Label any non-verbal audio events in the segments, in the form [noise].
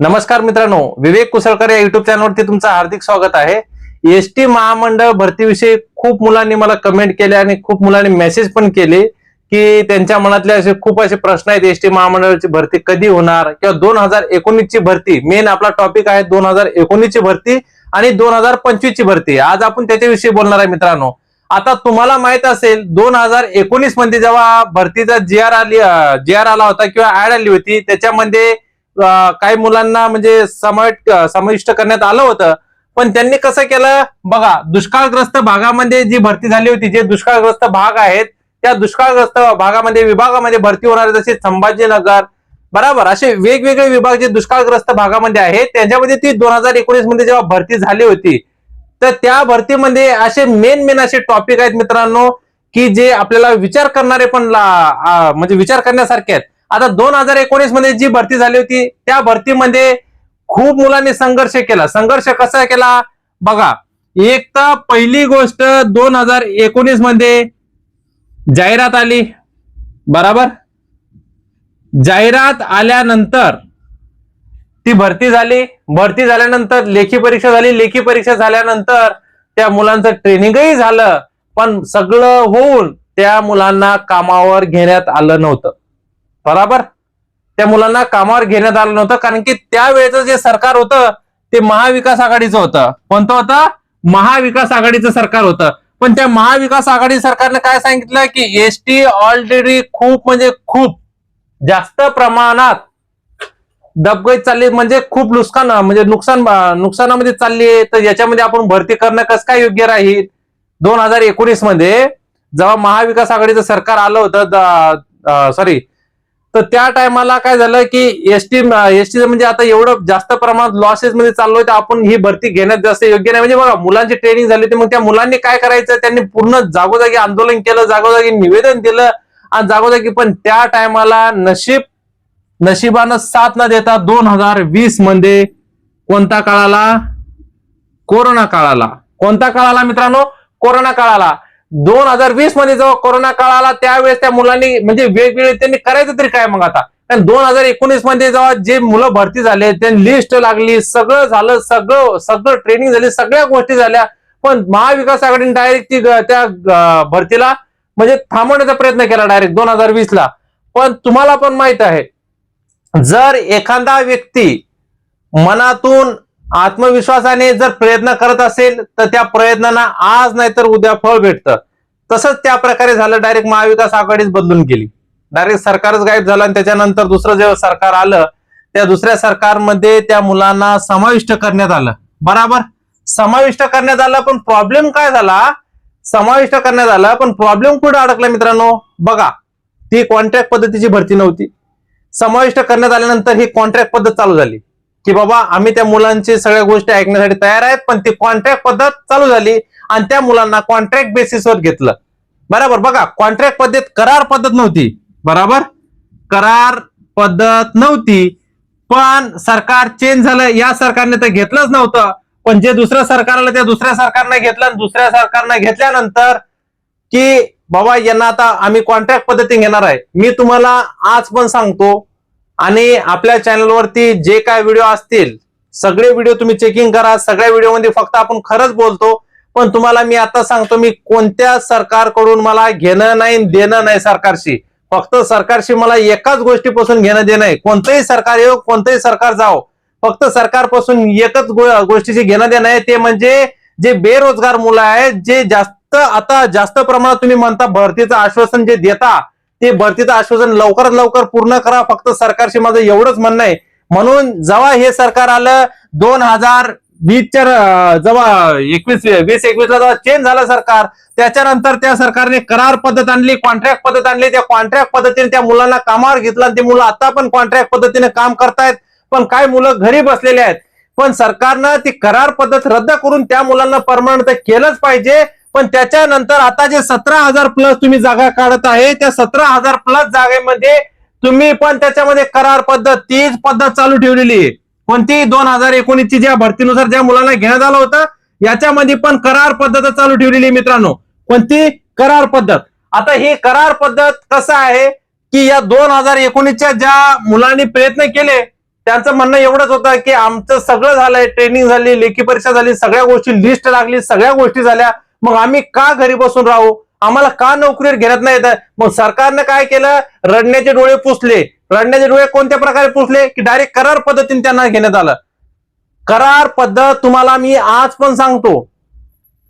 नमस्कार मित्रांनो विवेक कुसळकर या युट्यूब चॅनलवरती तुमचं हार्दिक स्वागत आहे. एस टी महामंडळ भरतीविषयी खूप मुलांनी मला कमेंट केले आणि खूप मुलांनी मेसेज पण केले की त्यांच्या मनातले असे खूप असे प्रश्न आहेत एस टी महामंडळाची भरती कधी होणार? किंवा दोन हजार एकोणीस ची भरती मेन आपला टॉपिक आहे दोन हजार एकोणीस ची भरती आणि दोन हजार पंचवीस ची भरती. आज आपण त्याच्याविषयी बोलणार आहे मित्रांनो. आता तुम्हाला माहीत असेल दोन हजार एकोणीसमध्ये जेव्हा भरतीचा जी आर आली जी आर आला होता किंवा ऍड आली होती त्याच्यामध्ये काही मुलांना म्हणजे समाविष्ट समाविष्ट करण्यात आलं होतं. पण त्यांनी कसं केलं? बघा दुष्काळग्रस्त भागामध्ये जी भरती झाली होती जे दुष्काळग्रस्त भाग आहेत त्या दुष्काळग्रस्त भागामध्ये विभागामध्ये भरती होणारे जसे संभाजीनगर बरोबर असे वेगवेगळे विभाग जे दुष्काळग्रस्त भागामध्ये आहेत त्याच्यामध्ये ती दोन हजार एकोणीसमध्ये जेव्हा भरती झाली होती तर त्या भरतीमध्ये असे मेन मेन असे टॉपिक आहेत मित्रांनो की जे आपल्याला विचार करणारे पण म्हणजे विचार करण्यासारखे आहेत. आता दोन हजार एकोणीसमध्ये जी भरती झाली होती त्या भरतीमध्ये खूप मुलांनी संघर्ष केला. संघर्ष कसा केला? बघा एक तर पहिली गोष्ट दोन हजार एकोणीसमध्ये जाहिरात आली. बराबर? जाहिरात आल्यानंतर ती भरती झाली. भरती झाल्यानंतर लेखी परीक्षा झाली. लेखी परीक्षा झाल्यानंतर त्या मुलांचं ट्रेनिंगही झालं. पण सगळं होऊन त्या मुलांना कामावर घेण्यात आलं नव्हतं. बराबर? त्या मुलांना कामावर घेण्यात आलं नव्हतं कारण की त्यावेळेचं जे सरकार होतं ते महाविकास आघाडीचं होतं. कोणतं होतं? महाविकास आघाडीचं सरकार होतं. पण त्या महाविकास आघाडी सरकारने काय सांगितलं? की एस टी ऑलरेडी खूप म्हणजे खूप जास्त प्रमाणात दबगईत चालली म्हणजे खूप नुकसान म्हणजे नुकसान नुकसानामध्ये चालली आहे. तर याच्यामध्ये आपण भरती करणं कसं काय योग्य राहील? दोन हजार एकोणीसमध्ये जेव्हा महाविकास आघाडीचं सरकार आलं होतं सॉरी तर त्या टायमाला काय झालं की एसटी एसटी म्हणजे आता एवढं जास्त प्रमाणात लॉसेस मध्ये चाललोय तर आपण ही भरती घेण्यात जास्त योग्य नाही. म्हणजे बघा मुलांची ट्रेनिंग झाली होती मग त्या मुलांनी काय करायचं? त्यांनी पूर्ण जागोजागी आंदोलन केलं जागोजागी निवेदन दिलं आणि जागोजागी पण त्या टायमाला नशीब नशिबानं साथ न देता दोन हजार वीसमध्ये कोणता काळाला? कोरोना काळाला. कोणता काळाला मित्रांनो? कोरोना काळाला. दोन हजार वीसमध्ये जेव्हा कोरोना काळ आला त्यावेळेस त्या मुलांनी म्हणजे वेगवेगळे त्यांनी करायचं तरी काय मग आता? कारण दोन हजार एकोणीसमध्ये जेव्हा जे मुलं भरती झाले त्यांनी लिस्ट लागली सगळं झालं सगळं सगळं ट्रेनिंग झाली सगळ्या गोष्टी झाल्या. पण महाविकास आघाडीने डायरेक्ट ती त्या भरतीला म्हणजे थांबवण्याचा प्रयत्न केला डायरेक्ट दोन हजार वीस ला. पण तुम्हाला पण माहीत आहे जर एखादा व्यक्ती मनातून आत्मविश्वासाने जर प्रयत्न करत असेल तर त्या प्रयत्नांना आज नाही तर उद्या फळ भेटतं. तसंच त्या प्रकारे झालं डायरेक्ट महाविकास आघाडीच बदलून गेली. डायरेक्ट सरकारच गायब झालं आणि त्याच्यानंतर दुसरं जेव्हा सरकार आलं त्या दुसऱ्या सरकारमध्ये त्या मुलांना समाविष्ट करण्यात आलं. बराबर? समाविष्ट करण्यात आलं पण प्रॉब्लेम काय झाला? समाविष्ट करण्यात आलं पण प्रॉब्लेम कुठे अडकला मित्रांनो? बघा ती कॉन्ट्रॅक्ट पद्धतीची भरती नव्हती. समाविष्ट करण्यात आल्यानंतर ही कॉन्ट्रॅक्ट पद्धत चालू झाली. की बाबा आम्ही त्या मुलांची सगळ्या गोष्टी ऐकण्यासाठी तयार आहेत पण ती कॉन्ट्रॅक्ट पद्धत चालू झाली आणि त्या मुलांना कॉन्ट्रॅक्ट बेसिसवर घेतलं. बरोबर? बघा कॉन्ट्रॅक्ट पद्धत करार पद्धत नव्हती. बरोबर? करार पद्धत नव्हती. पण सरकार चेंज झालं. या सरकारने तर घेतलंच नव्हतं. पण जे दुसऱ्या सरकार आलं त्या दुसऱ्या सरकारने घेतलं आणि दुसऱ्या सरकारने घेतल्यानंतर की बाबा यांना आता आम्ही कॉन्ट्रॅक्ट पद्धतीने घेणार आहे. मी तुम्हाला आज पण सांगतो आणि आपल्या चॅनलवरती जे काय व्हिडिओ असतील सगळे व्हिडिओ तुम्ही चेकिंग करा. सगळ्या व्हिडिओमध्ये फक्त आपण खरंच बोलतो. पण तुम्हाला मी आता सांगतो मी कोणत्या सरकारकडून मला घेणं नाही देणं नाही सरकारशी. फक्त सरकारशी मला एकाच गोष्टीपासून घेणं देणं आहे. कोणतंही सरकार येऊ कोणतंही सरकार जाओ. फक्त सरकारपासून एकच गोष्टीशी गोष्टीची घेणं देणं आहे. ते म्हणजे जे बेरोजगार मुलं आहेत जे जास्त आता जास्त प्रमाणात तुम्ही म्हणता भरतीचं आश्वासन जे देता ते भरतीचं आश्वासन लवकरात लवकर पूर्ण करा. फक्त सरकारशी माझं एवढंच म्हणणं आहे. म्हणून जेव्हा हे सरकार आलं दोन हजार वीसच्या जेव्हा एकवीस वीस एकवीस ला जेव्हा चेंज झालं सरकार त्याच्यानंतर त्या सरकारने करार पद्धत आणली कॉन्ट्रॅक्ट पद्धत आणली. त्या कॉन्ट्रॅक्ट पद्धतीने त्या मुलांना कामावर घेतलं आणि ते मुलं आता पण कॉन्ट्रॅक्ट पद्धतीने काम करतायत. पण काय मुलं घरी बसलेले आहेत. पण सरकारनं ती करार पद्धत रद्द करून त्या मुलांना परमनंट केलंच पाहिजे. पण त्याच्यानंतर आता जे सतरा हजार प्लस तुम्ही जागा काढत आहे त्या सतरा हजार प्लस जागेमध्ये तुम्ही पण त्याच्यामध्ये करार पद्धत तीच पद्धत चालू ठेवलेली आहे. कोणती दोन हजार एकोणीसची ज्या भरतीनुसार ज्या मुलांना घेण्यात आलं होतं याच्यामध्ये पण करार पद्धत चालू ठेवलेली आहे मित्रांनो. कोणती? करार पद्धत. आता ही करार पद्धत कसं आहे की या दोन हजार एकोणीसच्या ज्या मुलांनी प्रयत्न केले त्यांचं म्हणणं एवढंच होतं की आमचं सगळं झालंय ट्रेनिंग झाली लेखी परीक्षा झाली सगळ्या गोष्टी लिस्ट लागली सगळ्या गोष्टी झाल्या. मग आम्ही का घरी बसून राहू? आम्हाला का नोकरीवर घेण्यात नाही येत? मग सरकारनं काय केलं? रडण्याचे डोळे पुसले. रडण्याचे डोळे कोणत्या प्रकारे पुसले? की डायरेक्ट करार पद्धतीने त्यांना घेण्यात आलं. करार पद्धत तुम्हाला मी आज पण सांगतो.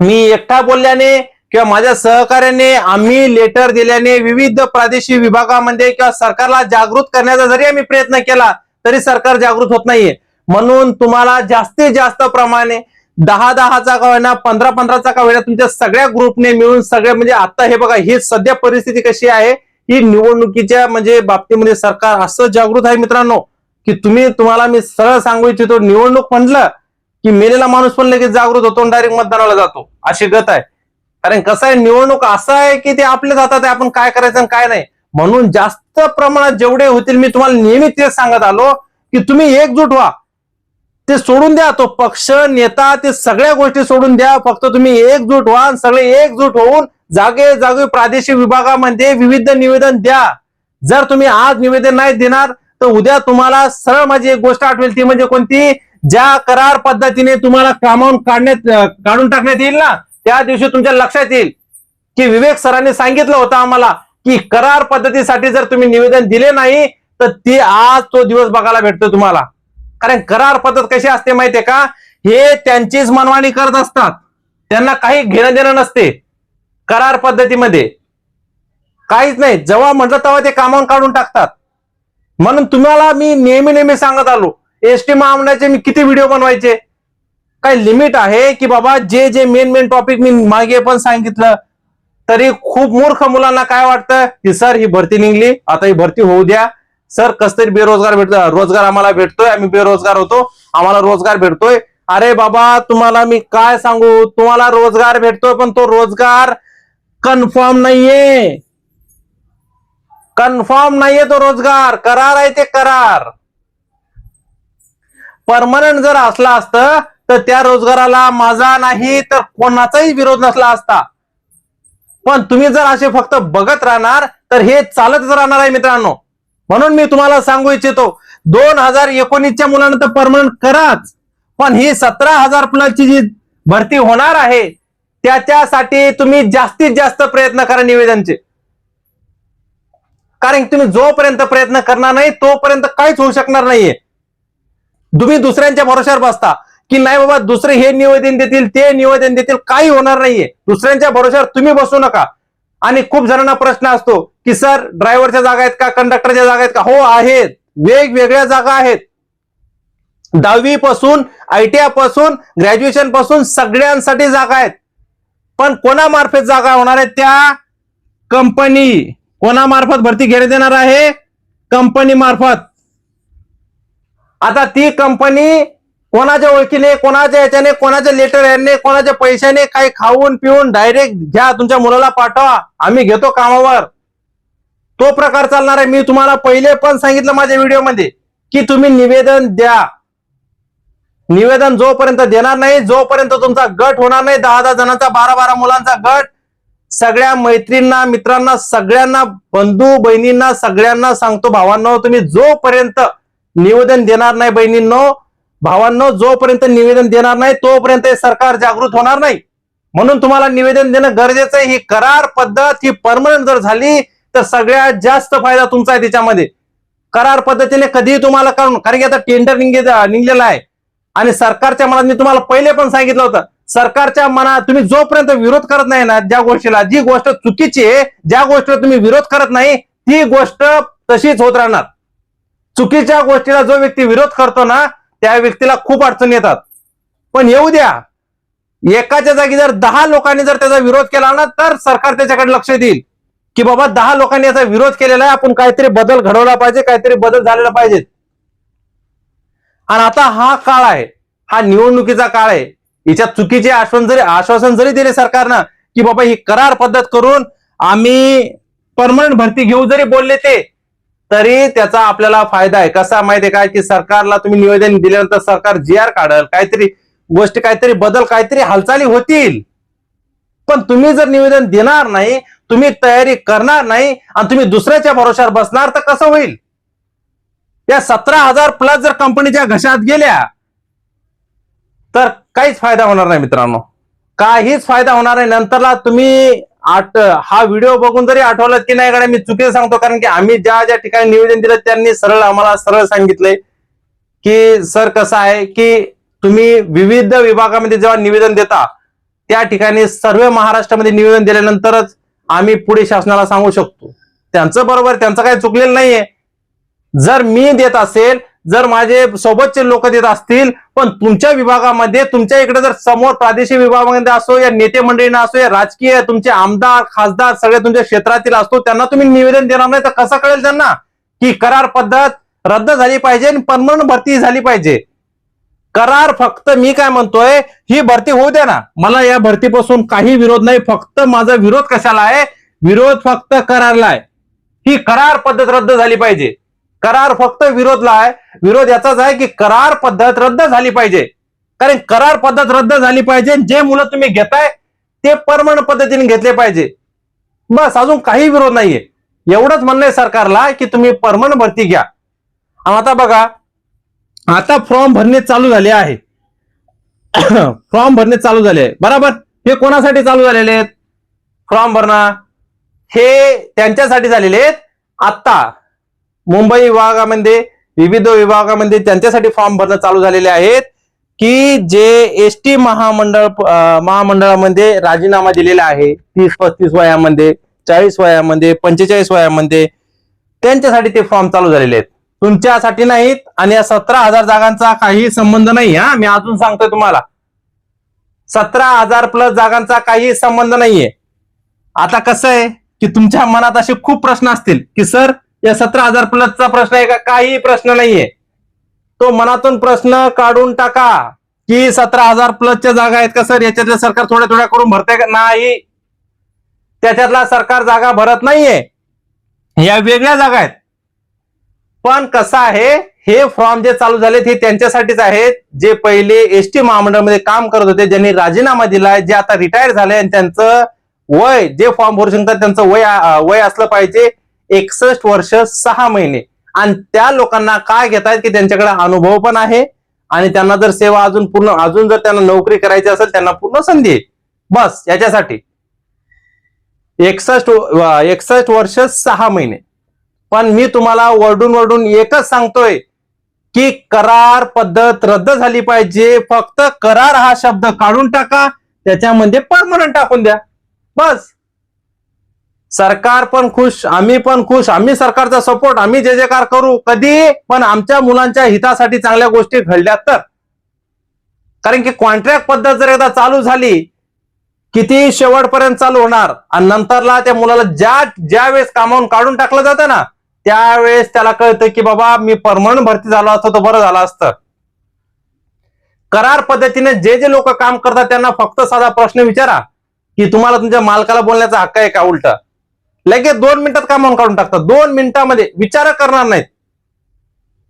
मी एकटा बोलल्याने किंवा माझ्या सहकार्याने आम्ही लेटर दिल्याने विविध प्रादेशिक विभागामध्ये किंवा सरकारला जागृत करण्याचा जरी आम्ही प्रयत्न केला तरी सरकार जागृत होत नाहीये. म्हणून तुम्हाला जास्तीत जास्त प्रमाणे दहा दहाचा का होईना पंधरा पंधराचा का होईना तुमच्या सगळ्या ग्रुपने मिळून सगळे म्हणजे आता हे बघा ही सध्या परिस्थिती कशी आहे ही निवडणुकीच्या म्हणजे बाबतीमध्ये सरकार असं जागृत आहे मित्रांनो की तुम्ही तुम्हाला मी सरळ सांगू इच्छितो निवडणूक म्हणलं की मेलेला माणूस पण लगेच जागृत होतो डायरेक्ट मतदानाला जातो. अशी गत आहे. कारण कसं आहे निवडणूक असं आहे की ते आपल्याच हातात आहे आपण काय करायचं आणि काय नाही. म्हणून जास्त प्रमाणात जेवढे होतील मी तुम्हाला नेहमी तेच सांगत आलो की तुम्ही एकजूट व्हा. ते सोडून द्या तो पक्ष नेता ते सगळ्या गोष्टी सोडून द्या. फक्त तुम्ही एकजूट व्हा सगळे एकजूट होऊन जागे जागे प्रादेशिक विभागामध्ये विविध निवेदन द्या. जर तुम्ही आज निवेदन नाही देणार तर उद्या तुम्हाला सरळ माझी एक गोष्ट आठवेल ती म्हणजे कोणती? ज्या करार पद्धतीने तुम्हाला कामावून काढण्यात काढून टाकण्यात येईल ना त्या दिवशी तुमच्या लक्षात येईल. की विवेक सरांनी सांगितलं होतं आम्हाला की करार पद्धतीसाठी जर तुम्ही निवेदन दिले नाही तर ते आज तो दिवस बघायला भेटतो तुम्हाला. कारण करार पद्धत कशी असते माहितीये का? हे त्यांचीच मनमानी करत असतात. त्यांना काही घेणं देणं नसते. करार पद्धतीमध्ये. काहीच नाही. जेव्हा म्हटलं तेव्हा ते कामावून काढून टाकतात. म्हणून तुम्हाला मी नेहमी नेहमी सांगत आलो एस टी महामंडळाचे मी किती व्हिडिओ बनवायचे? काही लिमिट आहे की बाबा जे जे मेन मेन टॉपिक मी मागे पण सांगितलं तरी खूप मूर्ख मुलांना काय वाटतं? की सर ही भरती निघली आता ही भरती होऊ द्या. सर कस तरी बेरोजगार भेटतो रोजगार आम्हाला भेटतोय आम्ही बेरोजगार होतो आम्हाला रोजगार भेटतोय. अरे बाबा तुम्हाला मी काय सांगू? तुम्हाला रोजगार भेटतोय पण तो रोजगार कन्फर्म नाहीये. कन्फर्म नाहीये तो रोजगार. करार आहे ते करार. परमनंट जर असला असतं तर त्या रोजगाराला माझा नाही तर कोणाचाही विरोध नसला असता. पण तुम्ही जर असे फक्त बघत राहणार तर हे चालतच राहणार आहे मित्रांनो. म्हणून मी तुम्हाला सांगू इच्छितो दोन हजार एकोणीसच्या मुलांना तर परमनंट कराच. पण ही सतरा हजार मुलांची जी भरती होणार आहे त्याच्यासाठी तुम्ही जास्तीत जास्त प्रयत्न करा निवेदनचे. कारण तुम्ही जोपर्यंत प्रयत्न करणार नाही तोपर्यंत काहीच होऊ शकणार नाहीये. तुम्ही दुसऱ्यांच्या भरोश्यावर बसता की नाही बाबा दुसरे हे निवेदन देतील ते निवेदन देतील काही होणार नाहीये. दुसऱ्यांच्या भरोश्यावर तुम्ही बसू नका. आणि खूप जणांना प्रश्न असतो की सर ड्रायव्हरच्या जागा आहेत का कंडक्टरच्या जागा आहेत का? हो आहेत. वेगवेगळ्या जागा आहेत. दहावी पासून आयटीआयपासून ग्रॅज्युएशनपासून सगळ्यांसाठी जागा आहेत. पण कोणामार्फत जागा होणार आहेत त्या कंपनी? कोणामार्फत भरती घेण्यात येणार आहे? कंपनी मार्फत. आता ती कंपनी कोणाच्या ओळखीने कोणाच्या याच्याने कोणाच्या लेटर याने कोणाच्या पैशाने काही खाऊन पिऊन डायरेक्ट घ्या तुमच्या मुलाला पाठवा. आम्ही घेतो कामावर. तो प्रकार चालणार आहे. मी तुम्हाला पहिले पण सांगितलं माझ्या व्हिडिओमध्ये की तुम्ही निवेदन द्या. निवेदन जोपर्यंत देणार नाही जोपर्यंत तुमचा गट होणार नाही दहा दहा जणांचा बारा बारा मुलांचा गट सगळ्या मैत्रींना मित्रांना सगळ्यांना बंधू बहिणींना सगळ्यांना सांगतो भावांनो तुम्ही जोपर्यंत निवेदन देणार नाही बहिणींनो भावांनो जोपर्यंत निवेदन देणार नाही तोपर्यंत हे सरकार जागृत होणार नाही. म्हणून तुम्हाला निवेदन देणं गरजेचं आहे. ही करार पद्धत ही परमनंट जर झाली तर सगळ्यात जास्त फायदा तुमचा आहे त्याच्यामध्ये. करार पद्धतीने कधीही तुम्हाला करून कारण की आता टेंडर निघलेला आहे. आणि सरकारच्या मनात मी तुम्हाला पहिले पण सांगितलं होतं सरकारच्या मनात तुम्ही जोपर्यंत विरोध करत नाही ना ज्या गोष्टीला जी गोष्ट चुकीची आहे ज्या गोष्टीला तुम्ही विरोध करत नाही ती गोष्ट तशीच होत राहणार. चुकीच्या गोष्टीला जो व्यक्ती विरोध करतो ना त्या व्यक्तीला खूप अडचणी येतात. पण येऊ द्या एकाच्या जागी जर दहा लोकांनी जर त्याचा विरोध केला ना तर सरकार त्याच्याकडे लक्ष देईल. की बाबा दहा लोकांनी याचा विरोध केलेला आहे आपण काहीतरी बदल घडवला पाहिजे काहीतरी बदल झालेला पाहिजे. आणि आता हा काळ आहे हा निवडणुकीचा काळ आहे. याच्यात चुकीचे आश्वासन जरी आश्वासन जरी दिले सरकारनं की बाबा ही करार पद्धत करून आम्ही परमनंट भरती घेऊ जरी बोलले ते तरी त्याचा आपल्याला फायदा आहे. कसा माहितीये काय? की सरकारला तुम्ही निवेदन दिल्यानंतर सरकार जी आर काढल काहीतरी गोष्टी काहीतरी बदल काहीतरी हालचाली होतील. पण तुम्ही जर निवेदन देणार नाही तुम्ही तयारी करणार नाही आणि तुम्ही दुसऱ्याच्या भरोशावर बसणार तर कसं होईल? या सतरा हजार प्लस जर कंपनीच्या घशात गेल्या तर काहीच फायदा होणार नाही मित्रांनो. काहीच फायदा होणार नाही. नंतरला तुम्ही आठ हा व्हिडिओ बघून जरी आठवलात की नाही गड्या मी चुकीचं सांगतो कारण की आम्ही ज्या ज्या ठिकाणी निवेदन दिलं त्यांनी सरळ आम्हाला सरळ सांगितलंय की सर कसं आहे की तुम्ही विविध विभागामध्ये जेव्हा निवेदन देता त्या ठिकाणी सर्व महाराष्ट्रामध्ये निवेदन दिल्यानंतरच आम्ही पुढे शासनाला सांगू शकतो. त्यांचं बरोबर त्यांचं काही चुकलेलं नाहीये. जर मी देत असेल जर माझे सोबतचे लोक देत असतील पण तुमच्या विभागामध्ये तुमच्या इकडे जर समोर प्रादेशिक विभागामध्ये असो या नेते मंडळींना असो या राजकीय तुमचे आमदार खासदार सगळे तुमच्या क्षेत्रातील असतो त्यांना तुम्ही निवेदन देणार नाही तर कसं कळेल त्यांना? की करार पद्धत रद्द झाली पाहिजे आणि परमनंट भरती झाली पाहिजे. करार फक्त मी काय म्हणतोय ही भरती होऊ द्या ना. मला या भरतीपासून काही विरोध नाही फक्त माझा विरोध कशाला आहे? विरोध फक्त करारला आहे. ही करार पद्धत रद्द झाली पाहिजे. करार फक्त विरोधला आहे. विरोध याचाच आहे की करार पद्धत रद्द झाली पाहिजे. कारण करार पद्धत रद्द झाली पाहिजे जे मुलं तुम्ही घेताय ते परमनंट पद्धतीने घेतले पाहिजे. बस अजून काही विरोध नाहीये. एवढंच म्हणणं आहे सरकारला की तुम्ही परमनंट भरती घ्या. आता बघा आता फॉर्म भरणे चालू झाले आहे. [coughs] फॉर्म भरणे चालू झाले आहे. बरोबर? हे कोणासाठी चालू झालेले आहेत? फॉर्म भरणं हे त्यांच्यासाठी झालेले आहेत. आत्ता मुंबई विभागामध्ये विविध विभागामध्ये त्यांच्यासाठी फॉर्म भरणं चालू झालेले आहेत की जे एस टी महामंडळ महामंडळामध्ये राजीनामा दिलेला आहे. तीस पस्तीस वयामध्ये चाळीस वयामध्ये पंचेचाळीस वयामध्ये त्यांच्यासाठी ते फॉर्म चालू झालेले आहेत. तुमच्यासाठी नाहीत आणि या सतरा हजार जागांचा काही संबंध नाही हा? मी अजून सांगतोय तुम्हाला. सतरा हजार प्लस जागांचा काही संबंध नाहीये. आता कसं आहे की तुमच्या मनात असे खूप प्रश्न असतील की सर या सतरा हजार प्लसचा प्रश्न आहे का? काही प्रश्न नाहीये. तो मनातून प्रश्न काढून टाका की सतरा हजार प्लसच्या जागा आहेत का सर? याच्यातल्या सरकार थोड्या थोड्या करून भरते का? नाही. त्याच्यातला सरकार जागा भरत नाहीये. या वेगळ्या जागा आहेत. पण कसं आहे हे फॉर्म जे चालू झालेत हे त्यांच्यासाठीच आहेत. जे पहिले एस टी महामंडळामध्ये काम करत होते ज्यांनी राजीनामा दिलाय जे आता रिटायर झाले आणि त्यांचं वय जे फॉर्म भरू शकतात त्यांचं वय वय असलं पाहिजे एकसष्ट वर्ष सहा महिने. आणि त्या लोकांना काय घेतायत की त्यांच्याकडे अनुभव पण आहे आणि त्यांना जर सेवा अजून पूर्ण अजून जर त्यांना नोकरी करायची असेल त्यांना पूर्ण संधी आहे. बस याच्यासाठी. एकसष्ट एकसष्ट वर्ष सहा महिने. पण मी तुम्हाला वरडून वरडून एकच सांगतोय की करार पद्धत रद्द झाली पाहिजे. फक्त करार हा शब्द काढून टाका त्याच्यामध्ये परमनंट टाकून द्या. बस. सरकार पण खुश आम्ही पण खुश आम्ही सरकारचा सपोर्ट आम्ही जे जे कार करू कधी? पण आमच्या मुलांच्या हितासाठी चांगल्या गोष्टी घडल्या तर. कारण की कॉन्ट्रॅक्ट पद्धत जर एकदा चालू झाली किती शेवटपर्यंत चालू होणार? आणि नंतरला त्या मुलाला ज्या ज्या वेळेस कामावून काढून टाकलं जातं ना त्यावेळेस त्याला कळतं की बाबा मी परमनंट भरती झालो असतो तर बरं झालं असतं. करार पद्धतीने जे जे लोक काम करतात त्यांना फक्त साधा प्रश्न विचारा की तुम्हाला तुमच्या मालकाला बोलण्याचा हक्क आहे का उलट? लगेच दोन मिनिटात कामावून काढून टाकतात. दोन मिनिटामध्ये विचार करणार नाहीत.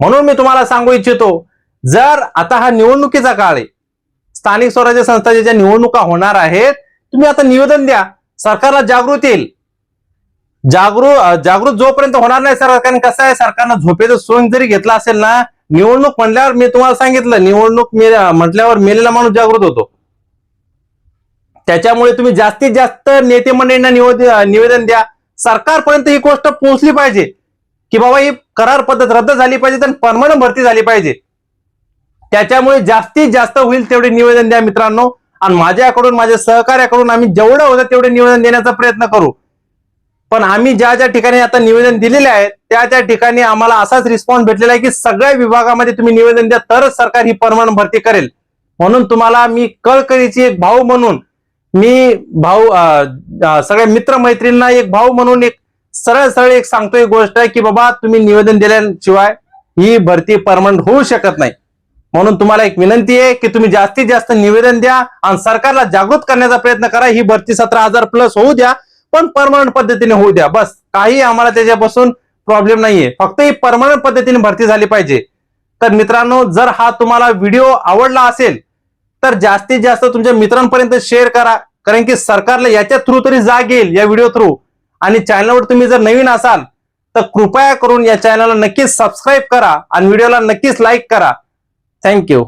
म्हणून मी तुम्हाला सांगू इच्छितो जर आता हा निवडणुकीचा काळ आहे स्थानिक स्वराज्य संस्थाच्या ज्या निवडणुका होणार आहेत तुम्ही आता निवेदन द्या. सरकारला जागृत येईल. जागृत जागृत जोपर्यंत होणार नाही सर कारण कसं आहे सरकारनं झोपेचं सोंग जरी घेतला असेल ना निवडणूक म्हणल्यावर मी तुम्हाला सांगितलं निवडणूक म्हटल्यावर मेलेला माणूस जागृत होतो. त्याच्यामुळे तुम्ही जास्तीत जास्त नेते मंडळींना निवेदन द्या. सरकारपर्यंत ही गोष्ट पोहोचली पाहिजे. की बाबा ही करार पद्धत रद्द झाली पाहिजे आणि परमनंट भरती झाली पाहिजे. त्याच्यामुळे जास्तीत जास्त होईल तेवढे निवेदन द्या मित्रांनो. आणि माझ्याकडून माझ्या सहकार्याकडून आम्ही जेवढं होतं तेवढे निवेदन देण्याचा प्रयत्न करू. पण आम्ही ज्या ज्या ठिकाणी आता निवेदन दिलेले आहेत त्या त्या ठिकाणी आम्हाला असाच रिस्पॉन्स भेटलेला आहे की सगळ्या विभागामध्ये तुम्ही निवेदन द्या तरच सरकार ही परमनंट भरती करेल. म्हणून तुम्हाला मी कळकळीची एक भाऊ म्हणून मी भाऊ सगळ्या मित्रमैत्रींना एक भाऊ म्हणून एक सरळ सरळ एक सांगतो एक गोष्ट आहे की बाबा तुम्ही निवेदन दिल्याशिवाय ही भरती परमनंट होऊ शकत नाही. म्हणून तुम्हाला एक विनंती आहे की तुम्ही जास्तीत जास्त निवेदन द्या आणि सरकारला जागृत करण्याचा प्रयत्न करा. ही भरती सतरा हजार प्लस होऊ द्या. पण परमनंट पद्धतीने होऊ द्या. बस. काही आम्हाला त्याच्यापासून प्रॉब्लेम नाहीये. फक्त ही परमनंट पद्धतीने भरती झाली पाहिजे. तर मित्रांनो जर हा तुम्हाला व्हिडिओ आवडला असेल तर जास्तीत जास्त तुमच्या मित्रांपर्यंत शेअर करा. कारण की सरकारला याच्या थ्रू तरी जाग येईल या व्हिडिओ थ्रू आणि चॅनलवर तुम्ही जर नवीन असाल तर कृपया करून या चॅनलला नक्कीच सबस्क्राईब करा आणि व्हिडिओला नक्कीच लाईक करा. थँक्यू